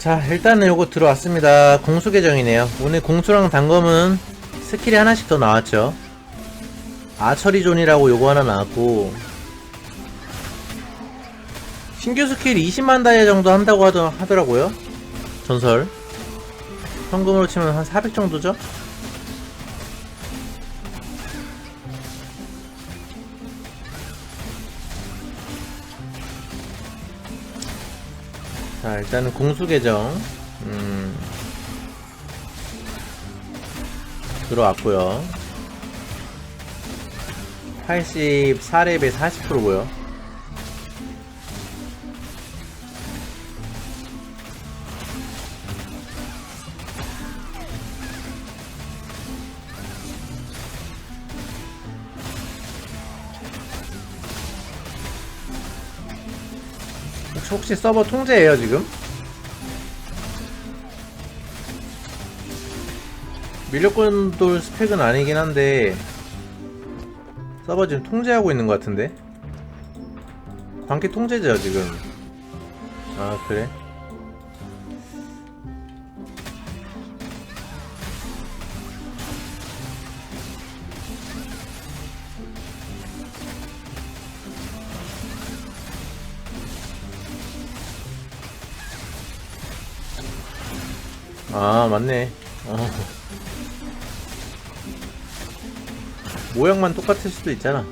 자 일단은 요거 들어왔습니다. 공수 계정이네요. 오늘 공수랑 단검은 스킬이 하나씩 더 나왔죠. 아처리 존이라고 요거 하나 나왔고 신규 스킬 20만 다이아 정도 한다고 하더, 하더라고요. 전설. 현금으로 치면 한 400 정도죠 자 일단은 공수 계정. 음, 들어왔고요. 84렙에 40%고요 혹시, 서버 통제예요 지금? 밀려권돌 스펙은 아니긴 한데 서버 지금 통제하고 있는 것 같은데 광기 통제죠 지금 아 그래? 아 맞네 어. 모양만 똑같을 수도 있잖아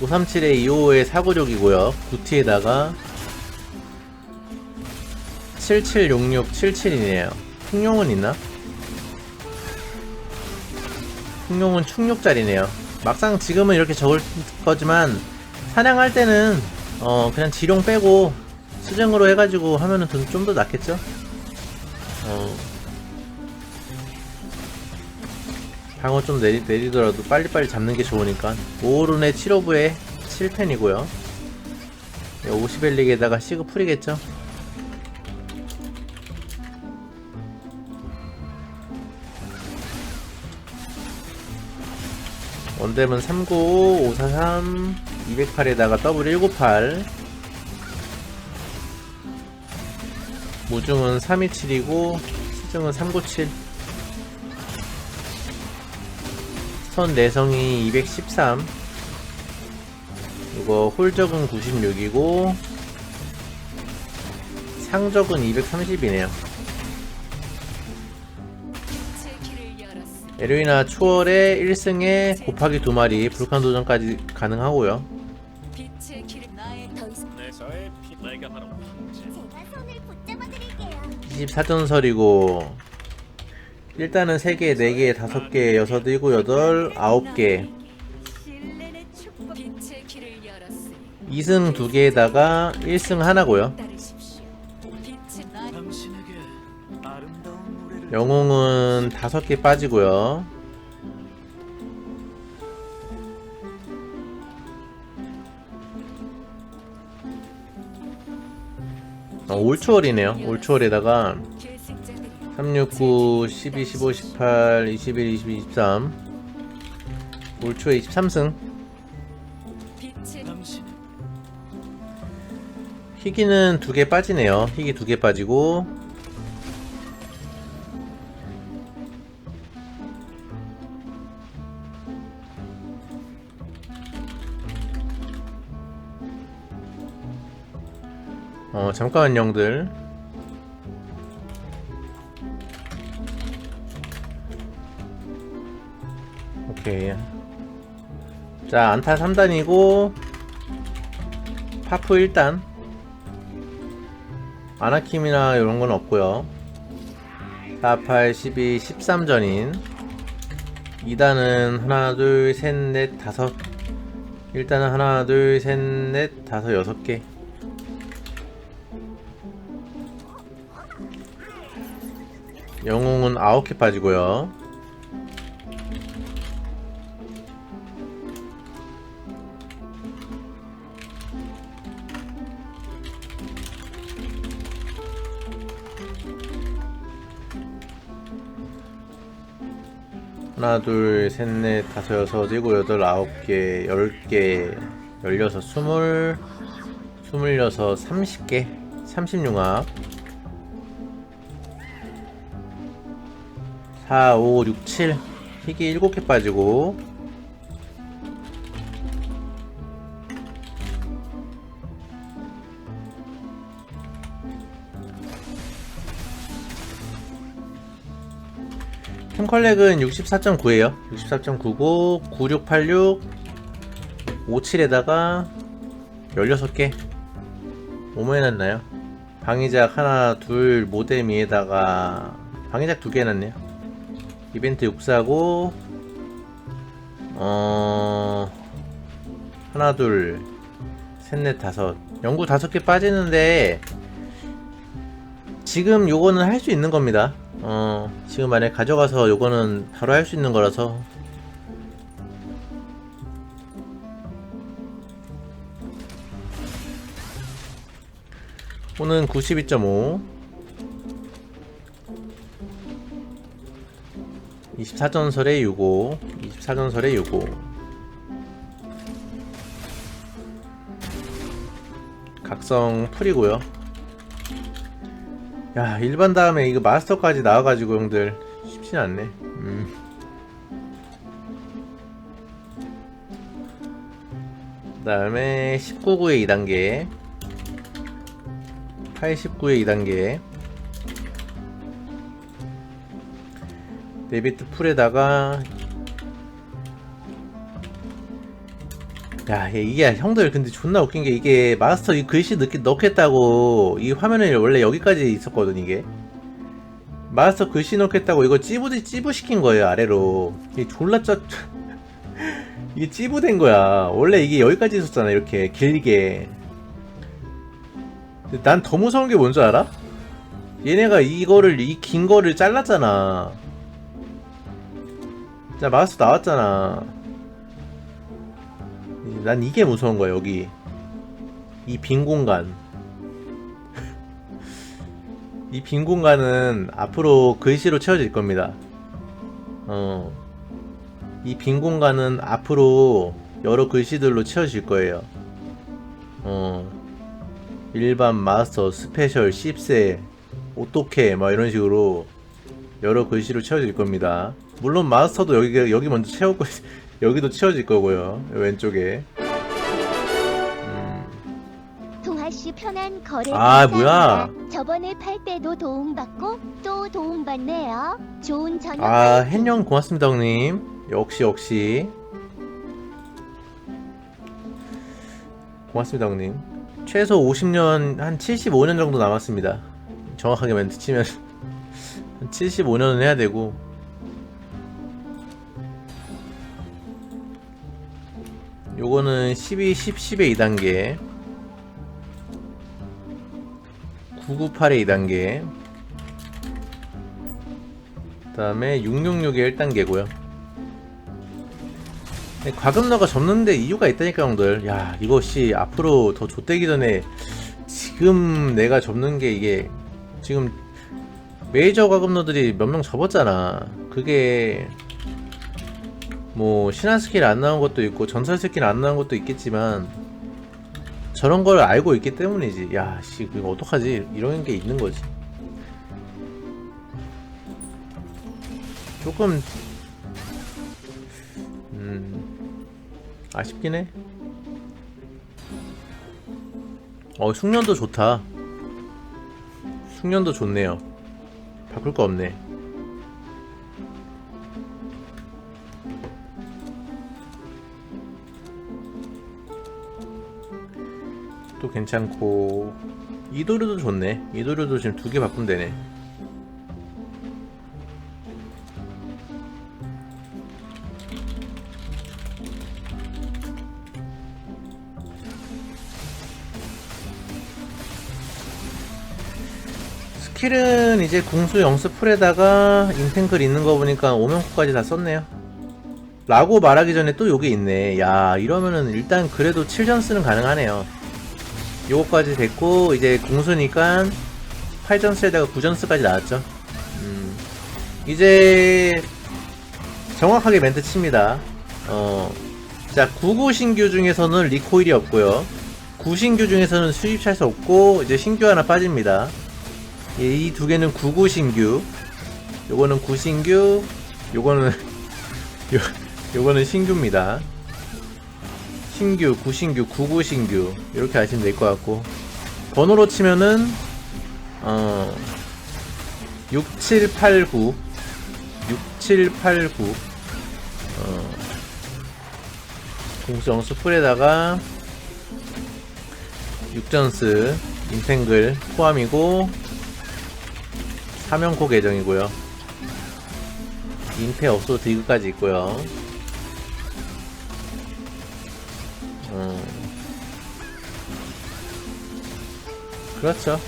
537에 25의 사고력이고요 9T에다가 776677이네요 풍룡은 있나? 풍룡은 충육짜리네요 막상 지금은 이렇게 적을 거지만 사냥할 때는 어 그냥 지룡 빼고 수정으로 해가지고 하면은 좀 더 낫겠죠? 방어 좀 내리, 내리더라도 빨리빨리 잡는 게 좋으니까. 오른의 7호브에 7펜이고요. 50엘릭에다가 시그 풀이겠죠? 원뎀은 395, 543, 208에다가 W198 모중은 327이고 수중은 397 스턴 내성이 213 이거 홀적은 96이고 상적은 230이네요. 에로이나 초월에 1승에 곱하기 2마리 불칸 도전까지 가능하고요. 24전설이고 일단은 3개, 4개, 5개, 6, 7, 8, 9개 신뢰의 축복 빛의 길을 열었으니 2승 2개에다가 1승 하나고요. 영웅은 5개 빠지고요 어, 올 초월이네요. 올 초월에다가 계승자들이 369, 12, 15, 18, 21, 22, 23 올 초에 23승 빛의 당신 희귀는 두 개 빠지네요. 희귀 두 개 빠지고 어 잠깐만 영들. 오케이. 자 안타 3단이고 파프 1단. 아나킴이나 이런 건 없고요. 4, 8, 12, 13전인. 2단은 하나, 둘, 셋, 넷, 다섯. 일단은 하나, 둘, 셋, 넷, 다섯, 여섯 개 영웅은 아홉 개 빠지고요. 하나 둘셋넷 다섯 여섯 일곱 여덟 아홉 개 열 개 열여섯 스물 스물여섯 삼십 개 삼십 융합 4, 5, 6, 7 희귀 7개 빠지고. 캠컬렉은 64.9에요. 64.9고 9686 57에다가 16개 뭐뭐 해놨나요? 방위작 하나 둘 모뎀 위에다가 방위작 두 개 해놨네요 이벤트 육사고 어 하나 둘 셋 넷 다섯. 연구 다섯 개 빠지는데 지금 요거는 할 수 있는 겁니다. 어 지금 만약 가져가서 요거는 바로 할 수 있는 거라서. 호는 92.5 24전설의 65 24전설의 65 각성 풀이고요. 야 일반 다음에 이거 마스터까지 나와가지고 형들 쉽진 않네. 음. 그 다음에 19구의 2단계 89의 2단계 데비트 풀에다가 야 얘- 이게 형들 근데 존나 웃긴 게 이게 마스터 이 글씨 넣, 넣겠다고 이 화면에 원래 여기까지 있었거든 이게 마스터 글씨 넣겠다고 이거 찌부 찌부 시킨 거예요 아래로 이게 졸라 짜 이게 찌부된 거야 원래 이게 여기까지 있었잖아 이렇게 길게 난 더 무서운 게 뭔 줄 알아? 얘네가 이거를 이 긴 거를 잘랐잖아. 자 마우스 나왔잖아. 난 이게 무서운 거야 여기 이 빈 공간. 이 빈 공간은 앞으로 글씨로 채워질 겁니다. 어. 이 빈 공간은 앞으로 여러 글씨들로 채워질 거예요. 어. 일반 마스터 스페셜 10세 오토케 막 이런 식으로 여러 글씨로 채워질 겁니다. 물론 마스터도 여기 여기 먼저 거 여기도 채워질 거고요. 왼쪽에. 음, 동아씨 편한 거래 아, 감사합니다. 저번에 팔 때도 도움받고 또 도움받네요 좋은 저녁 아 햇령 고맙습니다 형님. 역시 역시 고맙습니다 형님. 최소 50년 한 75년 정도 남았습니다. 정확하게 멘트 치면 한 75년은 해야 되고. 요거는 12, 10, 10의 2단계. 998의 2단계. 그 다음에 666의 1단계고요. 과금러가 접는데 이유가 있다니까 형들. 야 이것이 앞으로 더 좆되기 전에 지금 내가 접는 게 이게 지금 메이저 과금러들이 몇 명 접었잖아 그게 뭐 신화 스킬 안 나온 것도 있고 전설 스킬 안 나온 것도 있겠지만 저런 걸 알고 있기 때문이지 야씨 이거 어떡하지 이런 게 있는 거지 조금 음 아쉽긴 해. 어 숙련도 좋다. 숙련도 좋네요. 바꿀 거 없네. 또 괜찮고 이도류도 좋네. 이도류도 지금 두 개 바꾸면 되네. 스킬은 이제 궁수 영수 풀에다가 인탱글 있는 거 보니까 오명코까지 다 썼네요. 라고 말하기 전에 또 요게 있네. 야, 이러면은 일단 그래도 7전스는 가능하네요. 요거까지 됐고, 이제 궁수니까 8전스에다가 9전스까지 나왔죠. 음, 이제 정확하게 멘트 칩니다. 어, 자, 99 신규 중에서는 리코일이 없고요. 9 신규 중에서는 수입 찰수 없고, 이제 신규 하나 빠집니다. 이두 개는 99 신규. 요거는 구신규 요거는 요, 요거는 신규입니다. 신규 구신규 구구신규. 이렇게 하시면 될 것 같고. 번호로 치면은 어 6789 6789 어, 공수정 스풀에다가 육전스 인탱글 포함이고 사면코 계정이고요. 인페 업소 디그까지 있고요. 어, 그렇죠.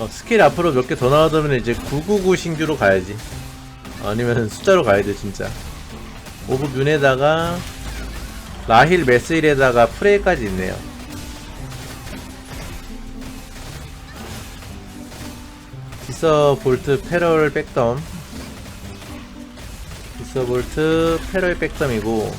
어, 스킬 앞으로 몇 개 더 나오면 이제 999 신규로 가야지. 아니면 숫자로 가야 돼 진짜. 오브 균에다가 라힐 메스일에다가 프레이까지 있네요 디서 볼트 패럴 백덤. 디서 볼트 패럴 백덤이고.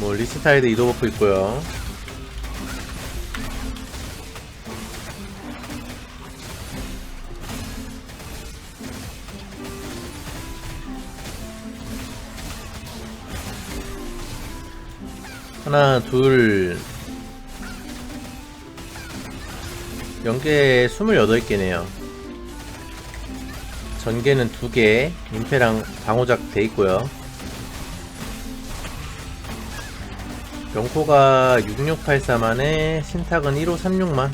뭐 리스타일드 이도 버프 있고요 하나 둘. 연계 28개네요. 전개는 2개 임페랑 방호작 돼 있고요. 영코가 6683만에 신탁은 1536만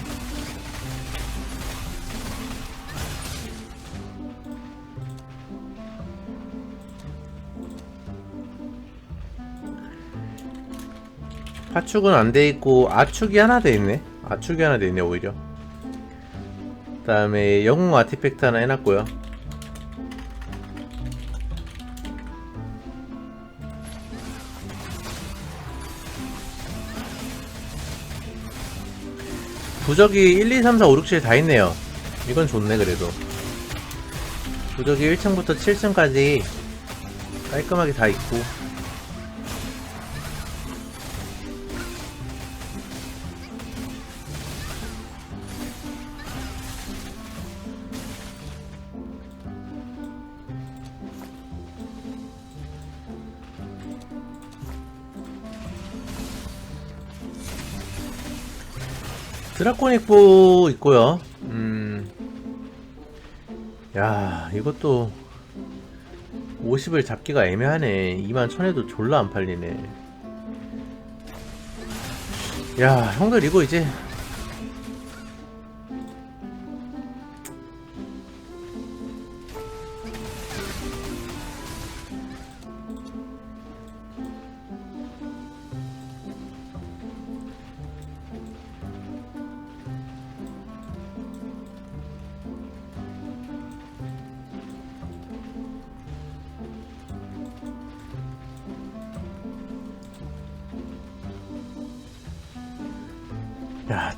파축은 안 돼 있고 아축이 하나 돼 있네. 아축이 하나 돼 있네 오히려. 그 다음에 영웅 아티팩트 하나 해놨고요. 부적이 1, 2, 3, 4, 5, 6, 7 다 있네요. 이건 좋네 그래도. 부적이 1층부터 7층까지 깔끔하게 다 있고 드라코닉보 있고요. 음. 야, 이것도 50을 잡기가 애매하네. 2만 1000에도 졸라 안 팔리네. 야, 형들 이거 이제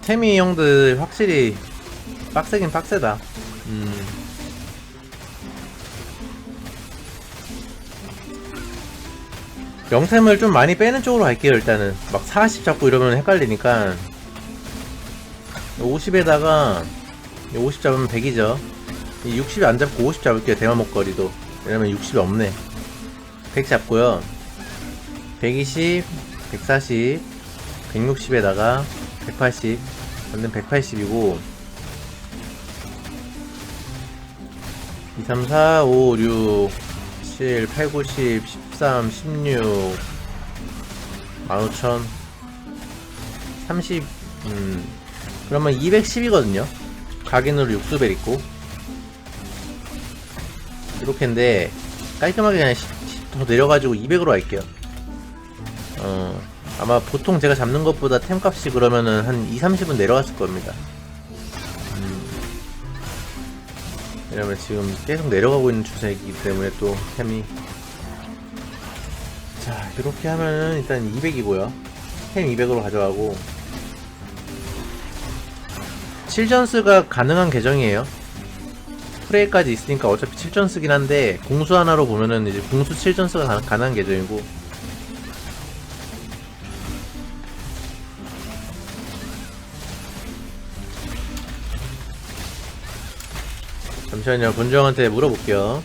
태미 형들 확실히 빡세긴 빡세다. 음. 영템을 좀 많이 빼는 쪽으로 갈게요, 일단은. 막 40 잡고 이러면 헷갈리니까. 50에다가 50 잡으면 100이죠. 60이 안 잡고 50 잡을게요, 대마 목걸이도. 왜냐면 60이 없네. 100 잡고요. 120, 140, 160에다가 180 완전 180이고. 2, 3, 4, 5, 6, 7, 8, 9, 10, 13, 16 15,000 30 음, 그러면 210이거든요. 각인으로 6수벨 있고. 이렇게인데 깔끔하게 그냥 10 더 내려가지고 200으로 할게요. 어 아마 보통 제가 잡는 것보다 템 값이 그러면은 한 2, 30은 내려갔을 겁니다. 음, 왜냐면 지금 계속 내려가고 있는 추세이기 때문에 또 템이 자 이렇게 하면은 일단 200이고요. 템 200으로 가져가고 7전스가 가능한 계정이에요. 프레이까지 있으니까 어차피 7전스긴 한데 공수 하나로 보면은 이제 공수 7전스가 가능한 계정이고 잠시만요. 본주형한테 물어볼게요.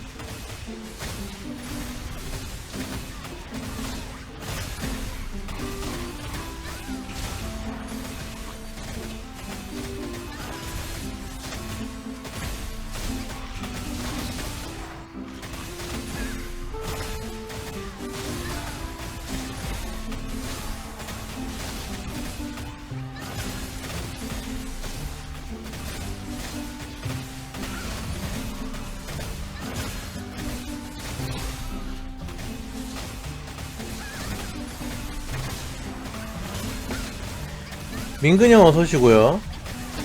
민근이 형 어서 오시고요.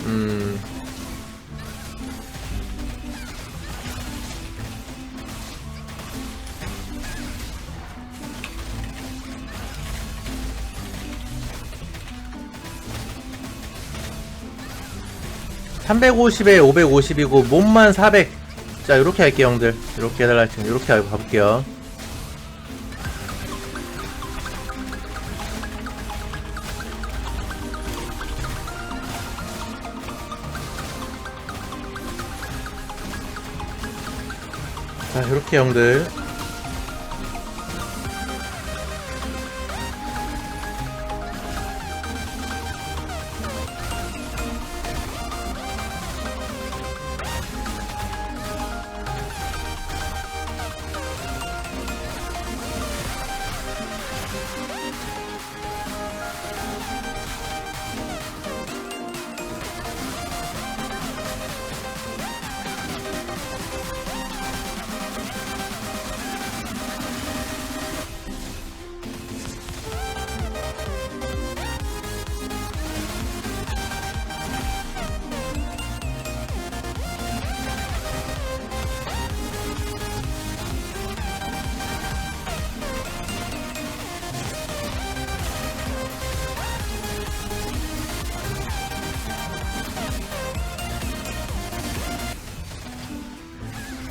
음. (350에 550이고) 몸만 (400) 자 요렇게 할게요 형들 요렇게 해달라 했지 요렇게 가볼게요 형들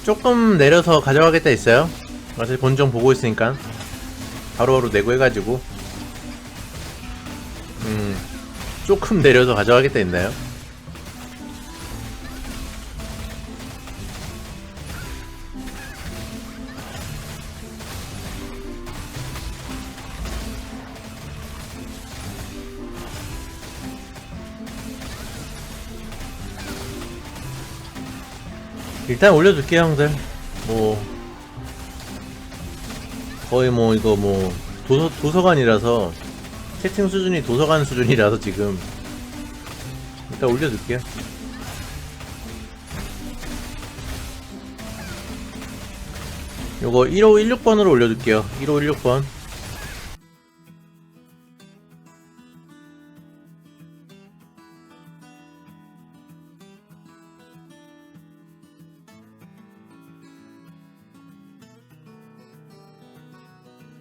조금 내려서 가져가겠다 있어요. 어차피 본종 보고 있으니까 바로바로 내고 해가지고 음 조금 내려서 가져가겠다 있나요? 일단 올려줄게요 형들. 뭐 거의 뭐 이거 뭐 도서, 도서관이라서 채팅 수준이 도서관 수준이라서 지금 일단 올려줄게요 요거 1516번으로 올려줄게요. 1516번